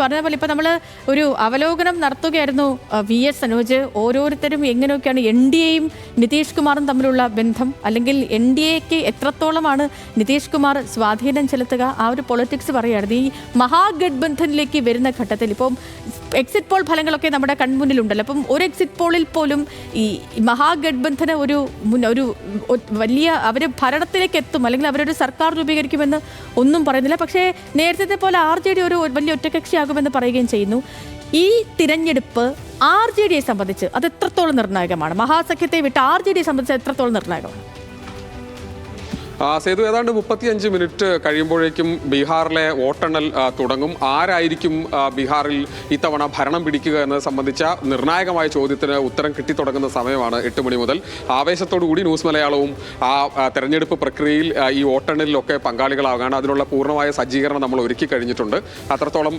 പറഞ്ഞ പോലെ ഇപ്പൊ നമ്മൾ ഒരു അവലോകനം നടത്തുകയായിരുന്നു വി എസ് സനോജ്. ഓരോരുത്തരും എങ്ങനെയൊക്കെയാണ് എൻ ഡി എയും നിതീഷ് കുമാറും തമ്മിലുള്ള ബന്ധം? അല്ലെങ്കിൽ എൻ ഡി എക്ക് എത്രത്തോളമാണ് നിതീഷ് കുമാർ സ്വാധീനം ചെലുത്തുക? ആ ഒരു പൊളിറ്റിക്സ് പറയുകയായിരുന്നു. ഈ മഹാഗഡ്ബന്ധനിലേക്ക് വരുന്ന ഘട്ടത്തിൽ ഇപ്പം എക്സിറ്റ് പോൾ ഫലങ്ങളൊക്കെ നമ്മുടെ കൺമുന്നിലുണ്ടല്ലോ. അപ്പം ഒരു എക്സിറ്റ് പോളിൽ പോലും ഈ മഹാഗഡ്ബന്ധന ഒരു ഒരു വലിയ അവർ ഭരണത്തിലേക്ക് എത്തും അല്ലെങ്കിൽ അവരൊരു സർക്കാർ രൂപീകരിക്കുമെന്ന് ഒന്നും പറയുന്നില്ല. പക്ഷേ നേരത്തെ പോലെ ആർ ജെ ഡി ഒരു വലിയ ഒറ്റകക്ഷിയാകുമെന്ന് പറയുകയും ചെയ്യുന്നു. ഈ തിരഞ്ഞെടുപ്പ് ആർ ജെ ഡിയെ സംബന്ധിച്ച് അത് എത്രത്തോളം നിർണായകമാണ്? മഹാസഖ്യത്തെ വിട്ട് ആർ ജെ ഡിയെ സംബന്ധിച്ച് എത്രത്തോളം നിർണായകമാണ്? സേതു ഏതാണ്ട് മുപ്പത്തിയഞ്ച് മിനിറ്റ് കഴിയുമ്പോഴേക്കും ബീഹാറിലെ വോട്ടെണ്ണൽ തുടങ്ങും. ആരായിരിക്കും ബീഹാറിൽ ഇത്തവണ ഭരണം പിടിക്കുക എന്നത് സംബന്ധിച്ച നിർണായകമായ ചോദ്യത്തിന് ഉത്തരം കിട്ടിത്തുടങ്ങുന്ന സമയമാണ് എട്ട് മണി മുതൽ. കൂടി ന്യൂസ് മലയാളവും ആ തെരഞ്ഞെടുപ്പ് പ്രക്രിയയിൽ ഈ വോട്ടെണ്ണലിലൊക്കെ പങ്കാളികളാവുകയാണ് അതിനുള്ള പൂർണമായ സജ്ജീകരണം നമ്മൾ ഒരുക്കി കഴിഞ്ഞിട്ടുണ്ട്. അത്രത്തോളം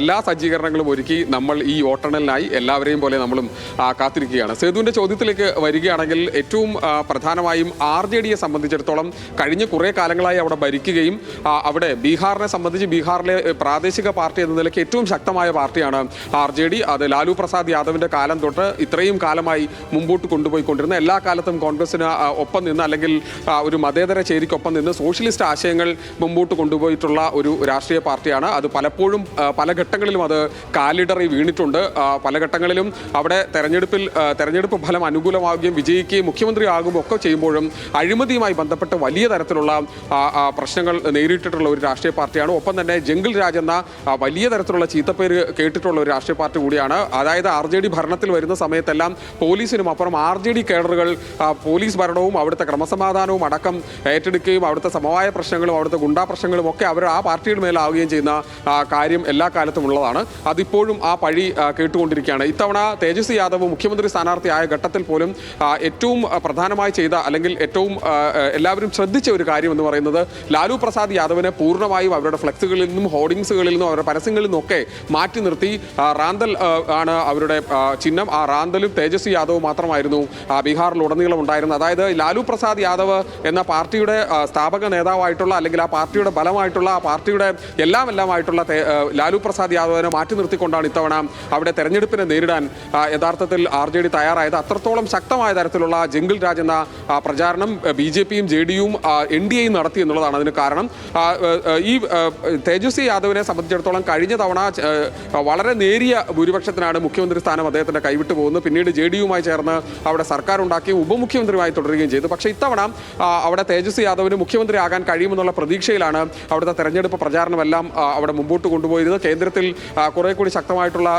എല്ലാ സജ്ജീകരണങ്ങളും ഒരുക്കി നമ്മൾ ഈ വോട്ടെണ്ണലിനായി എല്ലാവരെയും പോലെ നമ്മളും കാത്തിരിക്കുകയാണ്. സേതുവിന്റെ ചോദ്യത്തിലേക്ക് വരികയാണെങ്കിൽ ഏറ്റവും പ്രധാനമായും ആർ ജെ ഡിയെ സംബന്ധിച്ചിടത്തോളം കഴിഞ്ഞ കുറേ കാലങ്ങളായി അവിടെ ഭരിക്കുകയും അവിടെ ബീഹാറിനെ സംബന്ധിച്ച് ബീഹാറിലെ പ്രാദേശിക പാർട്ടി എന്ന നിലയ്ക്ക് ഏറ്റവും ശക്തമായ പാർട്ടിയാണ് ആർ ജെ ഡി. അത് ലാലു പ്രസാദ് യാദവിന്റെ കാലം തൊട്ട് ഇത്രയും കാലമായി മുമ്പോട്ട് കൊണ്ടുപോയിക്കൊണ്ടിരുന്ന എല്ലാ കാലത്തും കോൺഗ്രസിന് ഒപ്പം നിന്ന് അല്ലെങ്കിൽ ഒരു മതേതര ചേരിക്കൊപ്പം നിന്ന് സോഷ്യലിസ്റ്റ് ആശയങ്ങൾ മുമ്പോട്ട് കൊണ്ടുപോയിട്ടുള്ള ഒരു രാഷ്ട്രീയ പാർട്ടിയാണ്. അത് പലപ്പോഴും പല ഘട്ടങ്ങളിലും അത് കാലിടറി വീണിട്ടുണ്ട്. പല ഘട്ടങ്ങളിലും അവിടെ തെരഞ്ഞെടുപ്പിൽ തെരഞ്ഞെടുപ്പ് ഫലം അനുകൂലമാവുകയും വിജയിക്കുകയും മുഖ്യമന്ത്രി ആകുമ്പോൾ ഒക്കെ ചെയ്യുമ്പോഴും അഴിമതിയുമായി ബന്ധപ്പെട്ട് വലിയ തരത്തിലുള്ള പ്രശ്നങ്ങൾ നേരിട്ടിട്ടുള്ള ഒരു രാഷ്ട്രീയ പാർട്ടിയാണ്. ഒപ്പം തന്നെ ജംഗിൾ രാജ് എന്ന വലിയ തരത്തിലുള്ള ചീത്തപ്പേര് കേട്ടിട്ടുള്ള ഒരു രാഷ്ട്രീയ പാർട്ടി കൂടിയാണ്. അതായത് ആർ ജെ ഡി ഭരണത്തിൽ വരുന്ന സമയത്തെല്ലാം പോലീസിനും അപ്പുറം ആർ ജെ ഡി കേഡറുകൾ പോലീസ് ഭരണവും അവിടുത്തെ ക്രമസമാധാനവും അടക്കം ഏറ്റെടുക്കുകയും അവിടുത്തെ സമവായ പ്രശ്നങ്ങളും അവിടുത്തെ ഗുണ്ടാ പ്രശ്നങ്ങളും ഒക്കെ അവർ ആ പാർട്ടിയുടെ മേലാവുകയും ചെയ്യുന്ന കാര്യം എല്ലാ കാലത്തും ഉള്ളതാണ്. അതിപ്പോഴും ആ പഴി കേട്ടുകൊണ്ടിരിക്കുകയാണ്. ഇത്തവണ തേജസ്വി യാദവ് മുഖ്യമന്ത്രി സ്ഥാനാർത്ഥിയായ ഘട്ടത്തിൽ പോലും ഏറ്റവും പ്രധാനമായി ചെയ്ത അല്ലെങ്കിൽ ഏറ്റവും എല്ലാവരും ശ്രദ്ധിച്ച ഒരു കാര്യം എന്ന് പറയുന്നത് ലാലു പ്രസാദ് യാദവിനെ പൂർണമായും അവരുടെ ഫ്ലെക്സുകളിൽ നിന്നും ഹോർഡിങ്സുകളിൽ നിന്നും അവരുടെ പരസ്യങ്ങളിൽ നിന്നൊക്കെ മാറ്റി നിർത്തി. റാന്തൽ ആണ് അവരുടെ ചിഹ്നം. ആ റാന്തലും തേജസ്വി യാദവും മാത്രമായിരുന്നു ബീഹാറിലുടനീളം ഉണ്ടായിരുന്നത്. അതായത് ലാലു പ്രസാദ് യാദവ് എന്ന പാർട്ടിയുടെ സ്ഥാപക നേതാവായിട്ടുള്ള അല്ലെങ്കിൽ ആ പാർട്ടിയുടെ ബലമായിട്ടുള്ള ആ പാർട്ടിയുടെ എല്ലാം എല്ലാമായിട്ടുള്ള ലാലു പ്രസാദ് യാദവിനെ മാറ്റി നിർത്തിക്കൊണ്ടാണ് ഇത്തവണ അവിടെ തെരഞ്ഞെടുപ്പിനെ നേരിടാൻ യഥാർത്ഥത്തിൽ ആർ ജെ ഡി തയ്യാറായത്. അത്രത്തോളം ശക്തമായ തരത്തിലുള്ള ജംഗിൾ രാജ് എന്ന പ്രചാരണം ബി ജെ പിയും ജെ ഡിയും എൻ ഡി എയും നടത്തി എന്നുള്ളതാണ് അതിന് കാരണം. ഈ തേജസ്വി യാദവിനെ സംബന്ധിച്ചിടത്തോളം കഴിഞ്ഞ തവണ വളരെ നേരിയ ഭൂരിപക്ഷത്തിനാണ് മുഖ്യമന്ത്രി സ്ഥാനം അദ്ദേഹത്തിന്റെ കൈവിട്ടു പോകുന്നത്. പിന്നീട് ജെ ഡിയുമായി ചേർന്ന് അവിടെ സർക്കാർ ഉണ്ടാക്കി ഉപമുഖ്യമന്ത്രിയുമായി തുടരുകയും ചെയ്തു. പക്ഷേ ഇത്തവണ അവിടെ തേജസ്വി യാദവിന് മുഖ്യമന്ത്രി ആകാൻ കഴിയുമെന്നുള്ള പ്രതീക്ഷയിലാണ് അവിടുത്തെ തെരഞ്ഞെടുപ്പ് പ്രചാരണമെല്ലാം അവിടെ മുമ്പോട്ട് കൊണ്ടുപോയിരുന്നത്. കേന്ദ്രത്തിൽ കുറേ കൂടി ശക്തമായിട്ടുള്ള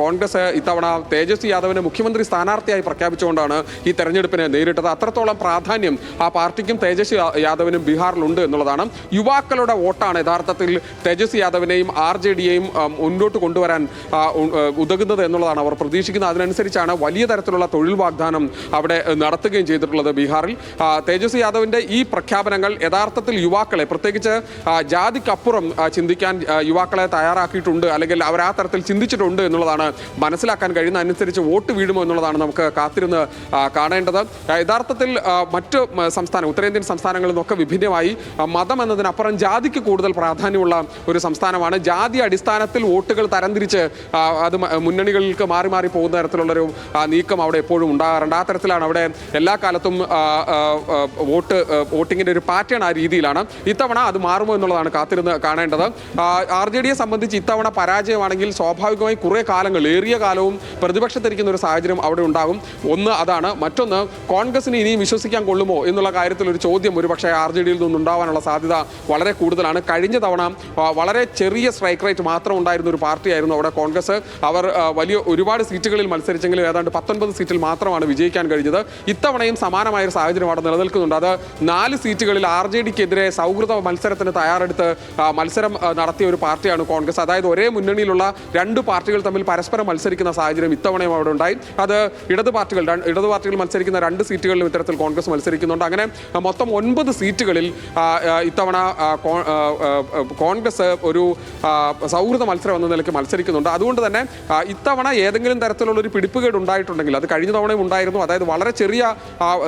കോൺഗ്രസ് ഇത്തവണ തേജസ്വി യാദവിനെ മുഖ്യമന്ത്രി സ്ഥാനാർത്ഥിയായി പ്രഖ്യാപിച്ചുകൊണ്ടാണ് ഈ തെരഞ്ഞെടുപ്പിനെ നേരിട്ടത്. അത്രത്തോളം പ്രാധാന്യം ആ പാർട്ടിക്കും യാ- യാദവിനും ബീഹാറിലുണ്ട് എന്നുള്ളതാണ്. യുവാക്കളുടെ വോട്ടാണ് യഥാർത്ഥത്തിൽ തേജസ്വി യാദവിനെയും ആർ ജെ ഡിയെയും മുന്നോട്ട് കൊണ്ടുവരാൻ ഉതകുന്നത് എന്നുള്ളതാണ് അവർ പ്രതീക്ഷിക്കുന്നത്. അതിനനുസരിച്ചാണ് വലിയ തരത്തിലുള്ള തൊഴിൽ വാഗ്ദാനം അവിടെ നടത്തുകയും ചെയ്തിട്ടുള്ളത് ബീഹാറിൽ. തേജസ്വി യാദവിന്റെ ഈ പ്രഖ്യാപനങ്ങൾ യഥാർത്ഥത്തിൽ യുവാക്കളെ പ്രത്യേകിച്ച് ജാതിക്കപ്പുറം ചിന്തിക്കാൻ യുവാക്കളെ തയ്യാറാക്കിയിട്ടുണ്ട് അല്ലെങ്കിൽ അവർ ആ തരത്തിൽ ചിന്തിച്ചിട്ടുണ്ട് എന്നുള്ളതാണ് മനസ്സിലാക്കാൻ കഴിയുന്ന അനുസരിച്ച് വോട്ട് വീഴുമോ എന്നുള്ളതാണ് നമുക്ക് കാത്തിരുന്ന് കാണേണ്ടത്. യഥാർത്ഥത്തിൽ മറ്റ് സംസ്ഥാനം ഉത്തരേന്ത്യൻ സംസ്ഥാനങ്ങളിൽ നിന്നൊക്കെ വിഭിന്നമായി. മതം എന്നതിനപ്പുറം ജാതിക്ക് കൂടുതൽ പ്രാധാന്യമുള്ള ഒരു സംസ്ഥാനമാണ്. ജാതി അടിസ്ഥാനത്തിൽ വോട്ടുകൾ തരംതിരിച്ച് അത് മുന്നണികൾക്ക് മാറി മാറി പോകുന്ന തരത്തിലുള്ളൊരു നീക്കം അവിടെ എപ്പോഴും ഉണ്ടാകാറുണ്ട്. ആ തരത്തിലാണ് അവിടെ എല്ലാ കാലത്തും വോട്ട് വോട്ടിങ്ങിന്റെ ഒരു പാറ്റേൺ ആ രീതിയിലാണ്. ഇത്തവണ അത് മാറുമോ എന്നുള്ളതാണ് കാത്തിരുന്ന് കാണേണ്ടത്. ആർ ജെ ഡിയെ സംബന്ധിച്ച് ഇത്തവണ പരാജയമാണെങ്കിൽ സ്വാഭാവികമായി കുറേ കാലങ്ങൾ ഏറിയ കാലവും പ്രതിപക്ഷത്തിരിക്കുന്ന ഒരു സാഹചര്യം അവിടെ ഉണ്ടാകും. ഒന്ന് അതാണ്. മറ്റൊന്ന് കോൺഗ്രസിന് ഇനിയും വിശ്വസിക്കാൻ കൊള്ളുമോ എന്നുള്ള കാര്യത്തിൽ ഒരു ചോദ്യം ഒരുപക്ഷെ ആർ ജെ ഡിയിൽ നിന്നുണ്ടാവാനുള്ള സാധ്യത വളരെ കൂടുതലാണ്. കഴിഞ്ഞ തവണ വളരെ ചെറിയ സ്ട്രൈക്ക് റേറ്റ് മാത്രം ഉണ്ടായിരുന്ന ഒരു പാർട്ടിയായിരുന്നു അവിടെ കോൺഗ്രസ്. അവർ വലിയ ഒരുപാട് സീറ്റുകളിൽ മത്സരിച്ചെങ്കിലും ഏതാണ്ട് പത്തൊൻപത് സീറ്റിൽ മാത്രമാണ് വിജയിക്കാൻ കഴിഞ്ഞത്. ഇത്തവണയും സമാനമായ ഒരു സാഹചര്യം അവിടെ നിലനിൽക്കുന്നുണ്ട്. അത് നാല് സീറ്റുകളിൽ ആർ ജെ ഡിക്കെതിരെ സൗഹൃദ മത്സരത്തിന് തയ്യാറെടുത്ത് മത്സരം നടത്തിയ ഒരു പാർട്ടിയാണ് കോൺഗ്രസ്. അതായത് ഒരേ മുന്നണിയിലുള്ള രണ്ട് പാർട്ടികൾ തമ്മിൽ പരസ്പരം മത്സരിക്കുന്ന സാഹചര്യം ഇത്തവണയും അവിടെ ഉണ്ടായി. അത് ഇടത് പാർട്ടികൾ ഇടത് പാർട്ടികൾ മത്സരിക്കുന്ന രണ്ട് സീറ്റുകളിലും ഇത്തരത്തിൽ കോൺഗ്രസ് മത്സരിക്കുന്നുണ്ട്. അങ്ങനെ മൊത്തം മൊത്തം ഒൻപത് സീറ്റുകളിൽ ഇത്തവണ കോൺഗ്രസ് ഒരു സൗഹൃദ മത്സരം എന്ന നിലയ്ക്ക് മത്സരിക്കുന്നുണ്ട്. അതുകൊണ്ട് തന്നെ ഇത്തവണ ഏതെങ്കിലും തരത്തിലുള്ള ഒരു പിടിപ്പുകേട് ഉണ്ടായിട്ടുണ്ടെങ്കിൽ അത് കഴിഞ്ഞ തവണയും ഉണ്ടായിരുന്നു. അതായത് വളരെ ചെറിയ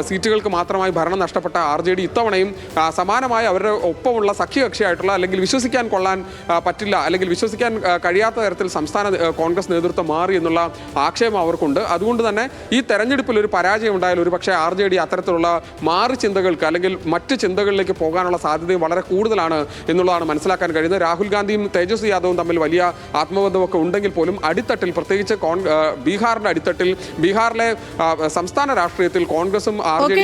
സീറ്റുകൾക്ക് മാത്രമായി ഭരണം നഷ്ടപ്പെട്ട ആർ ജെ ഡി ഇത്തവണയും സമാനമായ അവരുടെ ഒപ്പമുള്ള സഖ്യകക്ഷിയായിട്ടുള്ള അല്ലെങ്കിൽ വിശ്വസിക്കാൻ കൊള്ളാൻ പറ്റില്ല അല്ലെങ്കിൽ വിശ്വസിക്കാൻ കഴിയാത്ത തരത്തിൽ സംസ്ഥാന കോൺഗ്രസ് നേതൃത്വം മാറി എന്നുള്ള ആക്ഷേപം അവർക്കുണ്ട്. അതുകൊണ്ട് തന്നെ ഈ തെരഞ്ഞെടുപ്പിൽ ഒരു പരാജയം ഉണ്ടായാൽ ഒരു പക്ഷേ ആർ ജെ ഡി അത്തരത്തിലുള്ള മാറി ചിന്തകൾക്ക് അല്ലെങ്കിൽ മറ്റ് ചിന്തകളിലേക്ക് പോകാനുള്ള സാധ്യതയും വളരെ കൂടുതലാണ് എന്നുള്ളതാണ് മനസ്സിലാക്കാൻ കഴിയുന്നത്. രാഹുൽ ഗാന്ധിയും തേജസ്വി യാദവും തമ്മിൽ വലിയ ആത്മബന്ധമൊക്കെ ഉണ്ടെങ്കിൽ പോലും അടിത്തട്ടിൽ പ്രത്യേകിച്ച് ബീഹാറിന്റെ അടിത്തട്ടിൽ ബീഹാറിലെ സംസ്ഥാന രാഷ്ട്രീയത്തിൽ കോൺഗ്രസും ആർ ജെ ഡി